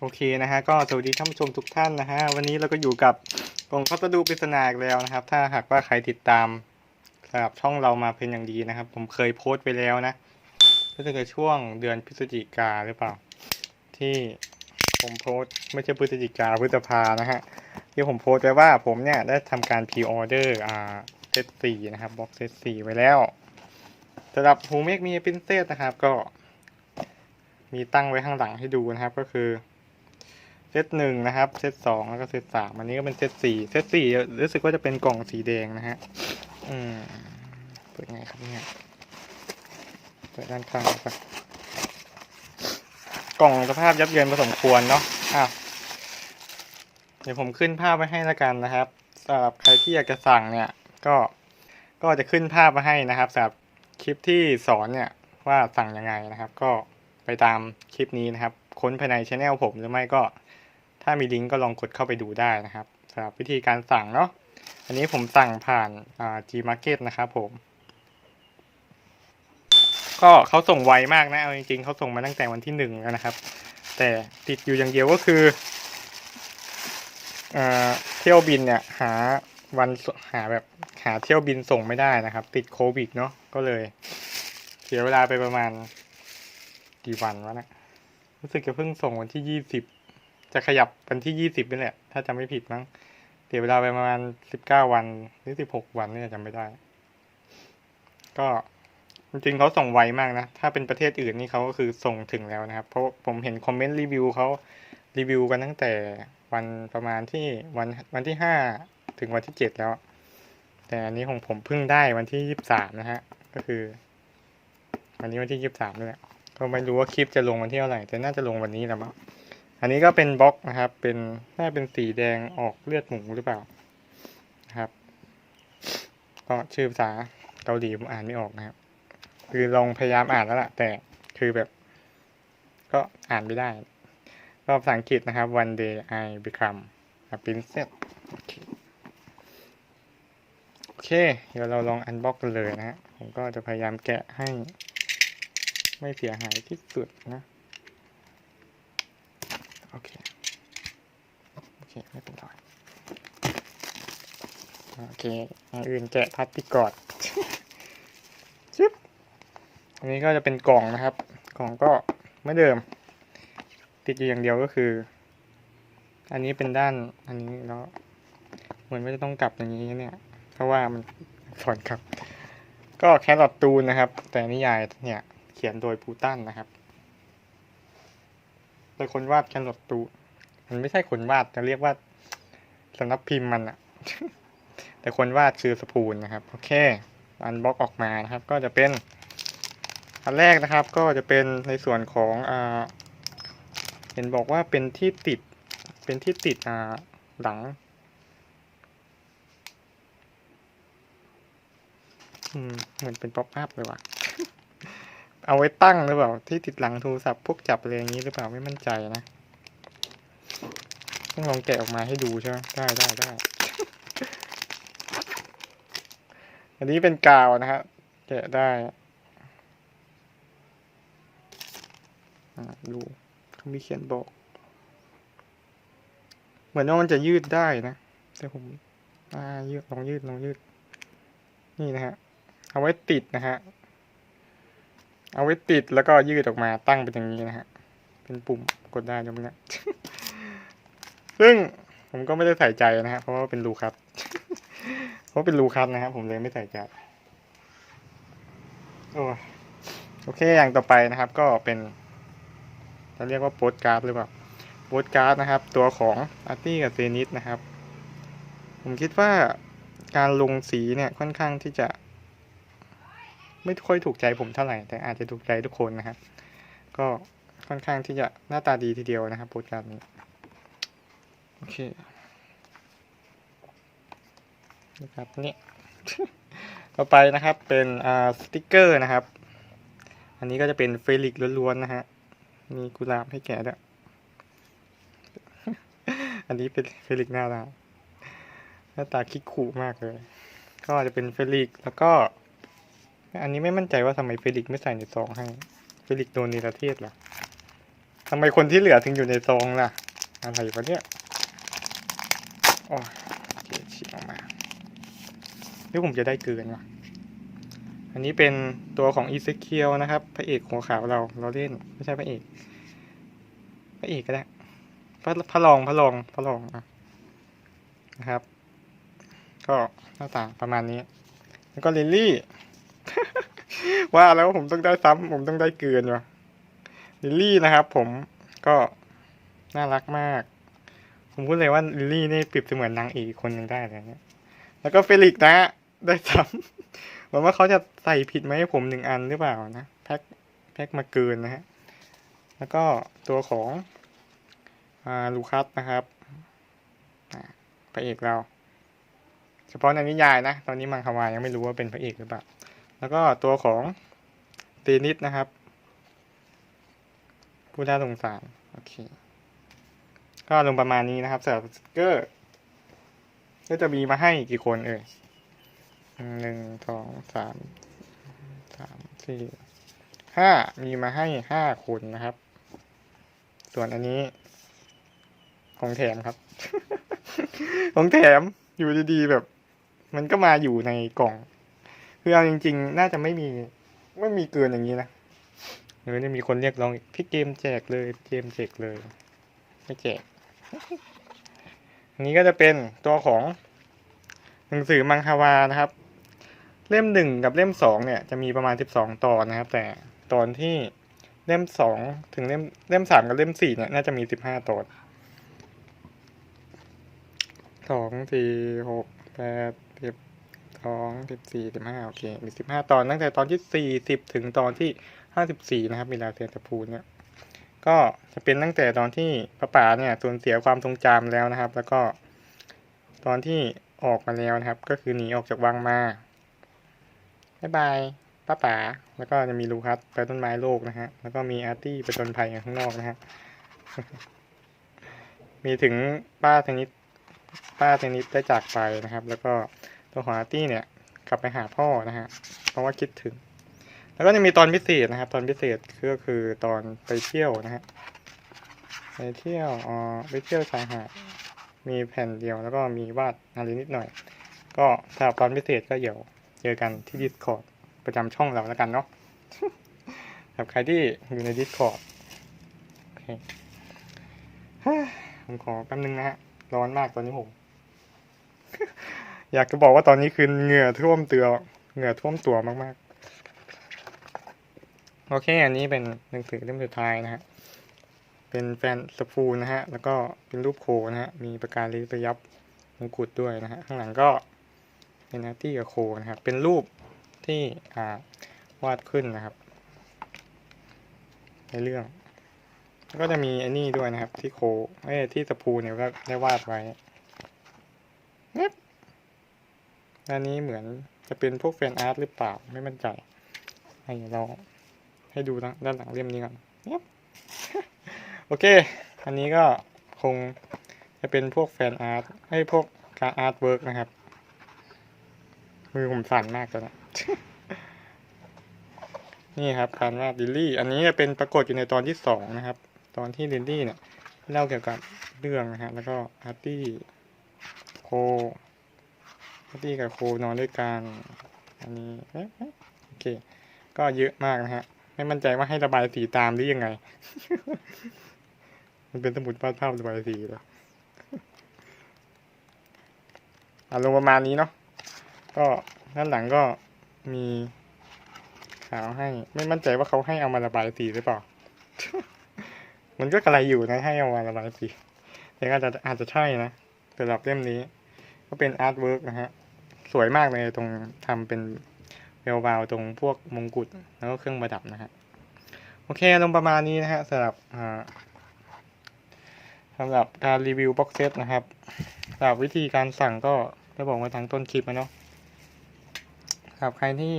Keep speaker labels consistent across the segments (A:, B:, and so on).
A: โอเคนะฮะก็สวัสดีท่านผู้ชมทุกท่านนะฮะวันนี้เราก็อยู่กับกล่องพัสดุปริศนาอีกแล้วนะครับ ถ้าหากว่าใครติดตามสำหรับช่องเรามาเป็นอย่างดีนะครับ ผมเคยโพสต์ไปแล้วนะก็จะเกิดช่วงเดือนพฤศจิกาหรือเปล่า ที่ผมโพสต์ไม่ใช่พฤศจิกาพฤษภานะฮะที่ผมโพสต์ไว้ว่าผมเนี่ยได้ทำการพรีออเดอร์อ่าเซตสี่นะครับบ็อกเซตสี่ไว้แล้วสำหรับฮูเมกมีพินเซสนะครับก็ มีตั้งไว้ข้างหลังให้ดูนะครับก็คือ ซตหนึ่งนะครับ เซตสองแล้วก็เซตสามอันนี้ก็เป็นเซตสี่เซตสี่รู้สึกว่าจะเป็นกล่องสีแดงนะฮะ อืม เปิดไงครับเนี่ย เปิดด้านข้างครับ กล่องสภาพยับเยินพอสมควรเนาะอะเดี๋ยวผมขึ้นภาพไว้ให้แล้วกันนะครับสำหรับใครที่อยากจะสั่งเนี่ย ก็ ก็จะขึ้นภาพมาให้นะครับสำหรับคลิปที่สอนเนี่ยว่าสั่งยังไงนะครับ ก็ไปตามคลิปนี้นะครับ ค้นภายในช anel ผมหรือไม่ก็ ถ้ามีลิงก์ก็ลองกดเข้าไปดูได้นะครับสำหรับวิธีการสั่งเนาะอันนี้ผมสั่งผ่านา Gmarket นะครับผม ก็เขาส่งไวมากนะเอาจริงๆเขาส่งมาตั้งแต่วันที่หนึ่งแล้วนะครับ แต่ติดอยู่อย่างเดียวก็คือเอเที่ยวบินเนี่ยหาวันหาแบบหาเที่ยวบินส่งไม่ได้นะครับ ติดโควิดเนาะก็เลยเสียเวลาไปประมาณกี่วันวะเนะรู้สึกจะเพิ่งส่งวันที่ยี่สิบ จะขยับวันที่ยี่สิบนี่แหละ ถ้าจำไม่ผิดมั้งเสียเวลาไปประมาณสิบเก้าวันหรือสิบหกวันนี่จำไม่ได้ ก็จริงเขาส่งไวมากนะ ถ้าเป็นประเทศอื่นนี่เขาก็คือส่งถึงแล้วนะครับ เพราะผมเห็นคอมเมนต์รีวิวเขารีวิวกันตั้งแต่วันประมาณที่วันวันที่ห้าถึงวันที่เจ็ดแล้ว แต่อันนี้ของผมเพิ่งได้วันที่ยี่สิบสามนะฮะ ก็คือ วันนี้วันที่ยี่สิบสามนี่แหละก็ไม่รู้ว่าคลิปจะลงวันที่เท่าไหร่แต่น่าจะลงวันนี้แหละมั้ง อันนี้ก็เป็นบล็อกนะครับ เป็นน่าเป็นสีแดงออกเลือดหมูหรือเปล่านะครับ ก็ชื่อภาษาเกาหลีผมอ่านไม่ออกนะครับ คือลองพยายามอ่านแล้วล่ะ แต่คือแบบ ก็อ่านไม่ได้ก็ภาษาอังกฤษนะครับ one day I become a princess โอเคโอเคเดี๋ยวเราลองอันบล็อกกันเลยนะฮะ ผมก็จะพยายามแกะให้ไม่เสียหายที่สุดนะ อเค โอเค ไม่เป็นไรโอเคอันอื่นแกะพลาสติกก่อนชึบอันนี้ก็จะเป็นกล่องนะครับ กล่องก็ไม่เดิม ติดอยู่อย่างเดียวก็คือ อันนี้เป็นด้านอันนี้แล้วเหมือนว่าจะต้องกลับอย่างนี้เนี่ย เพราะว่ามันสอนกลับ ก็แครอทตูนนะครับ แต่นิยายเนี่ย เขียนโดยพูตันนะครับ โดยคนวาดแครอทตูมันไม่ใช่คนวาดจะเรียกว่าสำนักพิมพ์มันอะแต่คนวาดคือสปูนนะครับ โอเค อันบล็อกออกมานะครับ ก็จะเป็นอันแรกนะครับ ก็จะเป็นในส่วนของอ่าเห็นบอกว่าเป็นที่ติด เป็นที่ติดอ่าหลังเหมือนเป็นป๊อปอัพเลยว่ะ เอาไว้ตั้งหรือเปล่า ที่ติดหลังโทรศัพท์พวกจับอะไรอย่างนี้หรือเปล่าไม่มั่นใจนะต้องลองแกะออกมาให้ดูใช่ไหมได้ได้ได้อันนี้เป็นกาวนะฮะแกะได้อ่าดูเขามีเขียนบอก เหมือนว่ามันจะยืดได้นะ แต่ผมอ่ายืดลองยืดลองยืด นี่นะฮะ เอาไว้ติดนะฮะ เอาไว้ติดแล้วก็ยืดออกมาตั้งเป็นอย่างนี้นะฮะ เป็นปุ่มกดได้ตรงนี้ซึ่งผมก็ไม่ได้ใส่ใจนะฮะเพราะว่าเป็นรูคัตเพราะเป็นรูคัตนะครับผมเลยไม่ใส่ใจโอ้โอเคอย่างต่อไปนะครับ ก็เป็นจะเรียกว่าโปสการ์ดหรือเปล่าโปสการ์ดนะครับ ตัวของอาร์ตี้กับเซนิสนะครับ ผมคิดว่าการลงสีเนี่ยค่อนข้างที่จะ ไม่ค่อยถูกใจผมเท่าไหร่ แต่อาจจะถูกใจทุกคนนะครับ ก็ค่อนข้างที่จะหน้าตาดีทีเดียวนะครับโปรการ์นี้ โอเคนะครับนี่ต่อไปนะครับเป็นอ่าสติกเกอร์นะครับ อันนี้ก็จะเป็นเฟลิกล้วนๆนะฮะมีกุหลาบให้แกะด้วยอันนี้เป็นเฟลิกหน้าตาหน้าตาคิกขู่มากเลย ก็จะเป็นเฟลิกแล้วก็ อันนี้ไม่มั่นใจว่าทำไมเฟลิกไม่ใส่ในซองให้ เฟลิกโดนนิรเทศหรอทำไมคนที่เหลือถึงอยู่ในซองล่ะ อะไรวะเนี่ยโอ้โอเคฉีกออกมาหรือผมจะได้เกินวะอันนี้เป็นตัวของอีเซเคียวนะครับ พระเอกหัวขาวเรา เราเล่น ไม่ใช่พระเอก พระเอกก็ได้ พระพระรอง พระรอง พระรองนะครับ ก็หน้าตาประมาณนี้ แล้วก็ลิลลี่ ว่าแล้วผมต้องได้ซ้ำผมต้องได้เกินวะลิลลี่นะครับ ผมก็น่ารักมาก ผมพูดเลยว่าลิลลี่นี่เปรียบเสมือนนางเอกคนหนึ่งได้เลยเนี่ยแล้วก็เฟลิกซ์นะได้ซ้ำหวังว่าเขาจะใส่ผิดไหมให้ผมหนึ่งอันหรือเปล่านะแพ็คแพ็คมาเกินนะฮะแล้วก็ตัวของอ่าลูคัสนะครับพระเอกเรา เฉพาะในนิยายนะ ตอนนี้มังควายังไม่รู้ว่าเป็นพระเอกหรือเปล่า แล้วก็ตัวของเตนิสนะครับ ผู้น่าสงสาร โอเค ก็ลงประมาณนี้นะครับสำหรับสติกเกอร์ ก็จะมีมาให้กี่คนเอ่ยหนึ่งสองสามสามสี่ห้ามีมาให้ห้าคนนะครับ ส่วนอันนี้ ของแถมครับ ของแถมอยู่ดีๆแบบ มันก็มาอยู่ในกล่อง คือเอาจริง ๆ น่าจะไม่มี ไม่มีเกินอย่างนี้นะหรือจะมีคนเรียกร้องพี่เกมแจกเลยเกมแจกเลย ไม่แจก นี้ก็จะเป็นตัวของ หนังสือมังฮวานะครับ เล่มหนึ่งกับเล่มสองเนี่ย จะมีประมาณสิบสองตอนนะครับ แต่ตอนที่เล่มสองถึงเล่มเล่มสามกับเล่มสี่เนี่ยน่าจะมีสิบห้าตอนสองสี่หกแปดสิบ องสิบสี่สิบห้าโอเค มีสิบห้าตอนตั้งแต่ตอนที่สี่สิบถึงตอนที่ห้าสิบสี่นะครับมีลาเซียนตะพูนเนี่ยก็จะเป็นตั้งแต่ตอนที่ป้าป๋าเนี่ยสูญเสียความทรงจำแล้วนะครับ แล้วก็ ตอนที่ออกมาแล้วนะครับ ก็คือหนีออกจากวังมาบ๊ายบายป้าป๋าแล้วก็จะมีลูคัสไปต้นไม้โลกนะฮะ แล้วก็มีอาร์ตี้ไปจนภัยข้างนอกนะฮะ มีถึงป้าเทนิสป้าเทนนิสได้จากไปนะครับ แล้วก็ ตัวของอาร์ตี้เนี่ยกลับไปหาพ่อนะฮะเพราะว่าคิดถึง แล้วก็จะมีตอนพิเศษนะครับ ตอนพิเศษก็คือตอนไปเที่ยวนะฮะไปเที่ยวอ๋อไปเที่ยวชายหาดมีแผ่นเดียวแล้วก็มีวาดอะไรนิดหน่อย ก็สำหรับตอนพิเศษก็เดี๋ยวเจอกันที่ Discord ประจำช่องเราแล้วกันเนาะสำหรับใครที่อยู่ใน Discord โอเคผมขอแป๊บนึงนะฮะ ร้อนมากตอนนี้ผม อยากจะบอกว่าตอนนี้คือเหงื่อท่วมเตัวเหงื่อท่วมตัวมากๆ โอเค อันนี้เป็นหนังสือเล่มสุดท้ายนะฮะ เป็นแฟนสปูนะฮะ แล้วก็เป็นรูปโคนะฮะ มีประการลิระยับมงกุฎด้วยนะฮะ ข้างหลังก็เป็นอาร์ตี้กับโคนะครับ เป็นรูปที่อ่าวาดขึ้นนะครับ ในเรื่อง ก็จะมีไอันนี้ด้วยนะครับ ที่โคเอ้ที่สปูเนี่ยก็ได้วาดไว้เนี่ย อันนี้เหมือนจะเป็นพวกแฟนอาร์ตหรือเปล่าไม่มั่นใจให้เราให้ดูด้านหลังเล่มนี้ก่อนเนี่ยโอเค อันนี้ก็คงจะเป็นพวกแฟนอาร์ตให้พวกการอาร์ตเวิร์กนะครับ มือผมสั่นมากตอนนี้นี่ครับการวาดลิลลี่ อันนี้จะเป็นปรากฏอยู่ในตอนที่สองนะครับ ตอนที่ลิลลี่เนี่ยเล่าเกี่ยวกับเรื่องนะฮะแล้วก็อาร์ตี้โค ตี้กับโคนอนด้วยกันอันนี้โอเค ก็เยอะมากนะฮะ ไม่มั่นใจว่าให้ระบายสีตามหรือยังไง มันเป็นสมุดวาดภาพระบายสีหรออารมณ์ประมาณนี้เนาะ ก็ด้านหลังก็มีขาวให้ ไม่มั่นใจว่าเขาให้เอามาระบายสีหรือเปล่า มันก็กระไรอยู่นะให้เอามาระบายสีแต่ก็อาจจะอาจจะใช่นะสำหรับเล่มนี้ ก็เป็นอาร์ตเวิร์กนะฮะ สวยมากเลยตรงทำเป็นเวลวาวตรงพวกมงกุฎแล้วก็เครื่องประดับนะฮะโอเคลงประมาณนี้นะฮะสำหรับสำหรับการรีวิวบ็อกเซตนะครับสำหรับวิธีการสั่งก็ได้บอกไว้ทางต้นคลิปนะเนาะสำหรับใครที่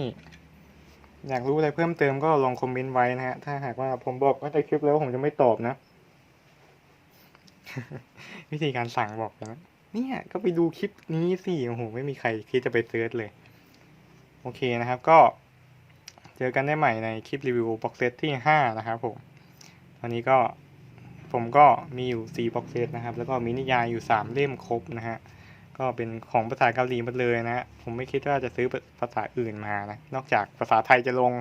A: อยากรู้อะไรเพิ่มเติมก็ลองคอมเมนต์ไว้นะฮะ ถ้าหากว่าผมบอกว่าในคลิปแล้วผมจะไม่ตอบนะ วิธีการสั่งบอกนะ เนี่ยก็ไปดูคลิปนี้สิโอ้โหไม่มีใครคิดจะไปเซิร์ชเลย โอเคนะครับก็ เจอกันได้ใหม่ในคลิปรีวิวบ็อกเซตที่ 5 นะครับผมวันนี้ก็ผมก็มีอยู่4บ็อกเซตนะครับ แล้วก็มีนิยายอยู่ 3 เล่มครบนะฮะก็เป็นของภาษาเกาหลีหมดเลยนะฮะผมไม่คิดว่าจะซื้อภาษาอื่นมานะนอกจากภาษาไทยจะลง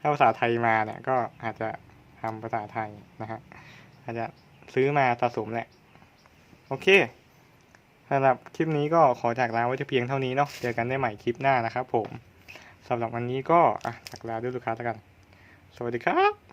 A: ถ้าภาษาไทยมาเนี่ยก็อาจจะทำภาษาไทยนะฮะอาจจะซื้อมาสะสมแหละ โอเค สำหรับคลิปนี้ก็ขอจากลาไว้เพียงเท่านี้เนาะเจอกันได้ใหม่คลิปหน้านะครับผมสำหรับวันนี้ก็อะจากลาด้วยลูกค้าแล้วกัน สวัสดีครับ